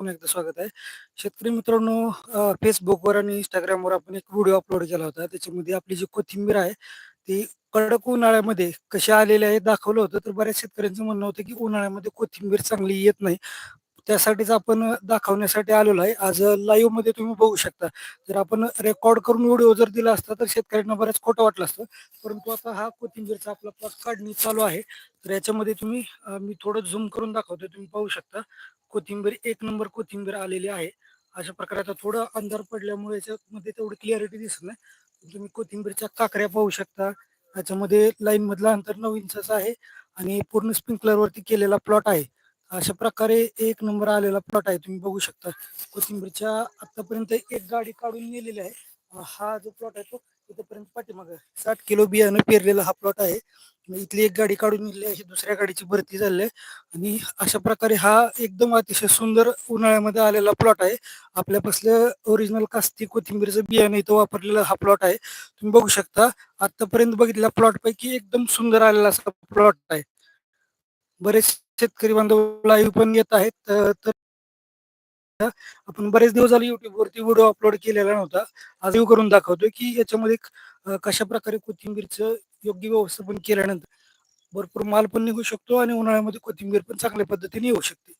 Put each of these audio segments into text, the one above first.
पुन्हा एकदा स्वागत आहे. शेतकरी मित्रांनो फेसबुकवर आणि इंस्टाग्रामवर आपण एक व्हिडिओ अपलोड केला होता. त्याच्यामध्ये आपली जी कोथिंबीर आहे, ती कडक उन्हाळ्यामध्ये कशा आलेल्या आहे दाखवलं होतं. तर बऱ्याच शेतकऱ्यांचं म्हणणं होतं, की उन्हाळ्यामध्ये कोथिंबीर चांगली येत नाही. त्यासाठीच आपण दाखवण्यासाठी आलेलो आहे. आज लाईव्ह लाईव्हमध्ये तुम्ही बघू शकता. जर आपण रेकॉर्ड करून व्हिडिओ जर दिला असता, तर शेतकऱ्यांना बऱ्याच खोटं वाटलं असतं. परंतु आता हा कोथिंबीरचा आपला प्लॉट काढणी चालू आहे. तर याच्यामध्ये तुम्ही मी थोडं झूम करून दाखवतो. तुम्ही पाहू शकता. कोथिंबीर एक नंबर कोथिंबीर आलेली आहे. अशा प्रकारे आता थोडं अंधार पडल्यामुळे याच्यामध्ये तेवढी क्लिअरिटी दिसत नाही. तुम्ही कोथिंबीरच्या काकऱ्या पाहू शकता. याच्यामध्ये लाईन मधलं अंतर नऊ इंचाचं आहे आणि पूर्ण स्प्रिंकलरवरती केलेला प्लॉट आहे. अशा प्रकारे एक नंबर आलेला प्लॉट आहे. तुम्ही बघू शकता. कोथिंबीरच्या आतापर्यंत एक गाडी काढून नेलेली आहे. हा जो प्लॉट आहे तो इथपर्यंत पाठीमागं 60 किलो बियाणं पेरलेला हा प्लॉट आहे. इथली एक गाडी काढून नेलेली आहे. दुसऱ्या गाडीची भरती झालेली आहे आणि अशा प्रकारे हा एकदम अतिशय सुंदर उन्हाळ्यामध्ये आलेला प्लॉट आहे. आपल्यापासलं ओरिजिनल कास्ती कोथिंबीरचं बियाणं इथं वापरलेला हा प्लॉट आहे. तुम्ही बघू शकता. आतापर्यंत बघितलेल्या प्लॉटपैकी एकदम सुंदर आलेला असा प्लॉट आहे. बरेच शेतकरी बांधव लाईव्ह पण येत आहेत. तर आपण बरेच दिवस झाले YouTubeवरती व्हिडिओ अपलोड केलेला नव्हता. आज व्ह्यू करून दाखवतोय, की याच्यामध्ये कशा प्रकारे कोथिंबीरचं योग्य व्यवस्थापन केल्यानंतर भरपूर माल पण निघू शकतो आणि उन्हाळ्यामध्ये कोथिंबीर पण चांगल्या पद्धतीने येऊ शकते.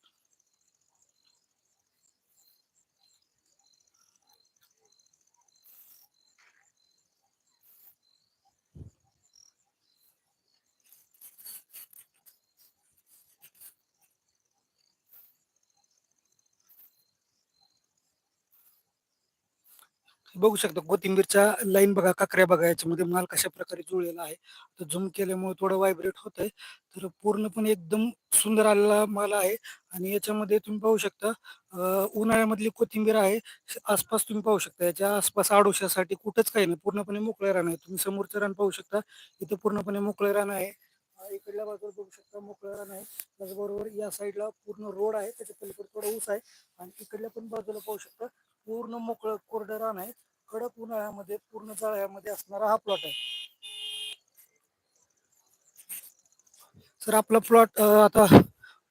बघू शकता कोथिंबीरच्या लाईन बघा, काकऱ्या बघा, याच्यामध्ये माल कशा प्रकारे जुळलेला आहे. तर झूम केल्यामुळे थोडं व्हायब्रेट होतंय. तर पूर्णपणे एकदम सुंदर आलेला माल आहे आणि याच्यामध्ये तुम्ही पाहू शकता उन्हाळ्यामधली कोथिंबीर आहे. आसपास तुम्ही पाहू शकता. याच्या आसपास आडोशासाठी कुठंच काही नाही. पूर्णपणे मोकळे रान आहे. तुम्ही समोरचं रान पाहू शकता. इथं पूर्णपणे मोकळे रान आहे. इकडल्या बाजूला बघू शकता मोकळं रान आहे. त्याचबरोबर या साईडला पूर्ण रोड आहे. त्याच्या पलीकडे थोडा ऊस आहे आणि इकडल्या पण बाजूला पाहू शकता पूर्ण मोकळं कोरडं रान आहे. कडक उन्हाळ्यामध्ये पूर्ण जाळ्यामध्ये असणारा हा प्लॉट आहे. सर आपला प्लॉट आता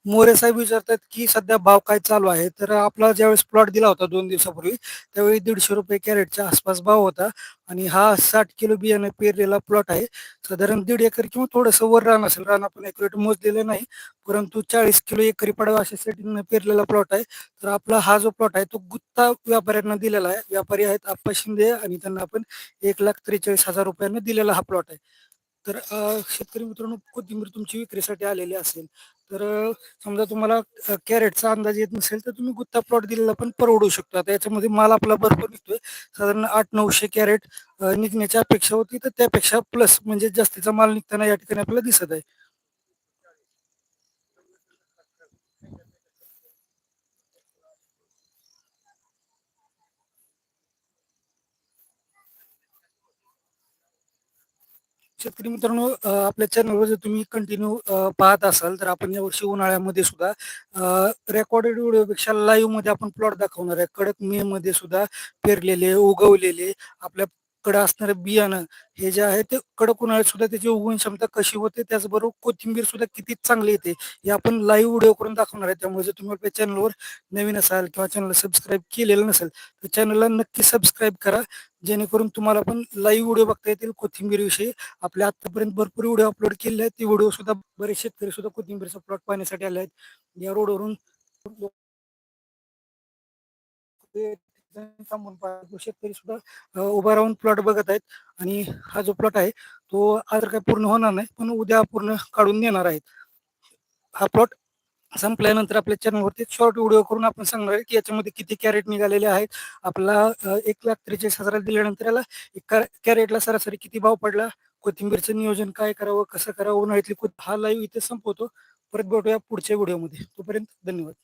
मोरे साहेब विचारतात, की सध्या भाव काय चालू आहे? तर आपला ज्यावेळेस प्लॉट दिला होता दोन दिवसापूर्वी, त्यावेळी ₹150 कॅरेटच्या आसपास भाव होता आणि हा साठ किलो बियाणे पेरलेला प्लॉट आहे. साधारण दीड एकर किंवा थोडंसं वर रान असेल. रान आपण ॲक्युरेट मोजलेलं नाही. परंतु 40 किलो एकरी पडावा अशा सेटिंगनं पेरलेला प्लॉट आहे. तर आपला हा जो प्लॉट आहे तो गुत्ता व्यापाऱ्यांना दिलेला आहे. व्यापारी आहेत आप्पा शिंदे आणि त्यांना आपण ₹1,43,000 दिलेला हा प्लॉट आहे. तर शेतकरी मित्रांनो कोथिंबीर तुमची विक्रीसाठी आलेली असेल, तर समजा तुम्हाला कॅरेटचा अंदाज येत नसेल, तर तुम्ही गुत्ता प्लॉट दिलेला पण परवडू शकतो. आता याच्यामध्ये माल आपला भरपूर निघतोय. साधारण आठ नऊशे कॅरेट निघण्याची अपेक्षा होती, तर त्यापेक्षा प्लस म्हणजे जास्तीचा माल निघताना या ठिकाणी आपल्याला दिसत आहे. शेतकरी मित्रांनो आपल्या चॅनलवर जर तुम्ही कंटिन्यू पाहत असाल तर आपण यावर्षी उन्हाळ्यामध्ये सुद्धा रेकॉर्डेड व्हिडिओपेक्षा लाईव्हमध्ये आपण प्लॉट दाखवणार आहे. कडक मे मध्ये सुद्धा पेरलेले उगवलेले आपल्या आपल्याकडे असणारं बियाणं हे जे आहे ते कडक उन्हाळ्यात सुद्धा त्याची उगवण क्षमता कशी होते त्याचबरोबर कोथिंबीर सुद्धा किती चांगली येते हे आपण लाईव्ह व्हिडिओ करून दाखवणार आहे. त्यामुळे जर तुम्ही आपल्या चॅनलवर नवीन असाल किंवा चॅनलला सबस्क्राईब केलेलं नसेल तर चॅनलला नक्की सबस्क्राईब करा. जेणेकरून तुम्हाला पण लाईव्ह व्हिडिओ बघता येतील. कोथिंबीर विषयी आपल्या आतापर्यंत भरपूर व्हिडिओ अपलोड केले आहेत. ते व्हिडिओ सुद्धा बरेच शेतकरी सुद्धा कोथिंबीरचा प्लॉट पाहण्यासाठी आले आहेत. या रोडवरून थांबून शेतकरी सुद्धा उभा राहून प्लॉट बघत आहेत. आणि हा जो प्लॉट आहे तो आज काही पूर्ण होणार नाही पण उद्या पूर्ण काढून देणार आहेत. हा प्लॉट संपल्यानंतर आपल्या चॅनलवरती शॉर्ट व्हिडिओ करून आपण सांगणार आहे की याच्यामध्ये किती कॅरेट निघालेले आहेत. आपला एक लाख त्रेचाळीस हजाराला दिल्यानंतर याला एक कॅरेटला सरासरी किती भाव पडला? कोथिंबीरचं नियोजन काय करावं? कसं करावं? उन्हाळ्यातली हा लाईव्ह इथे संपवतो. परत भेटूया पुढच्या व्हिडिओमध्ये तोपर्यंत धन्यवाद.